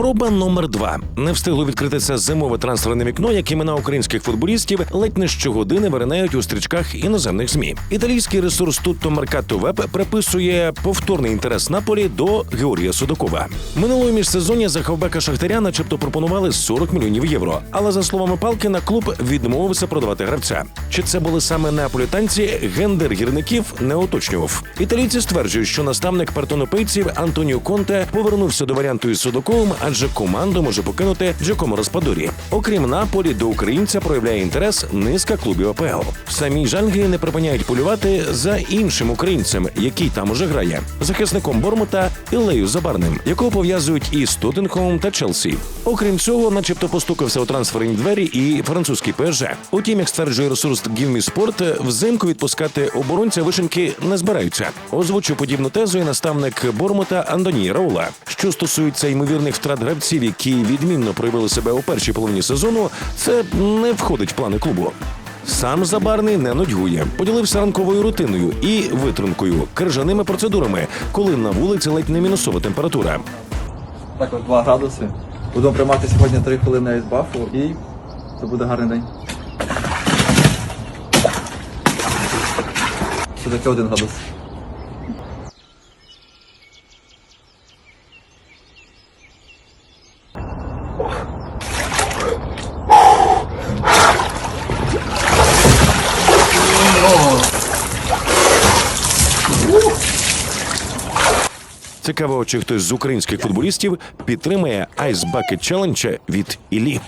Спроба номер два не встигло відкритися зимове трансферне вікно, як імена українських футболістів ледь не щогодини виринають у стрічках іноземних змі. Італійський ресурс Tutto Mercato Web приписує повторний інтерес Наполі до Георгія Судакова. Минулого міжсезоння за хавбека Шахтаря, начебто, пропонували 40 мільйонів євро. Але за словами Палкіна, клуб відмовився продавати гравця. Чи це були саме неаполітанці? Гендер гірників не уточнював. Італійці стверджують, що наставник партонопейців Антоніо Конте повернувся до варіанту із Судаковим, адже команду може покинути Джакомо Распадорі. Окрім Наполі, до українця проявляє інтерес низка клубів АПЛ. Самі ж Англії не припиняють полювати за іншим українцем, який там уже грає, захисником Бормута Ілею Забарним, якого пов'язують із Тоттенхомом та Челсі. Окрім цього, начебто постукався у трансферні двері і французький ПСЖ. Утім, як стверджує ресурс Me Sport, взимку відпускати оборонця вишеньки не збираються. Озвучив подібну тезу і наставник Бормута Андоній Раула. Що стосується ймовірних втрат гравців, які відмінно проявили себе у першій половині сезону, це не входить в плани клубу. Сам Забарний не нудьгує, поділився ранковою рутиною і витримкою, крижаними процедурами, коли на вулиці ледь не мінусова температура. Так 2 градуси. Будемо приймати сьогодні 3 хвилини айсбафу і це буде гарний день. Що таке 1 градус? Цікаво, чи хтось з українських футболістів підтримає Ice Bucket Challenge від Іллі.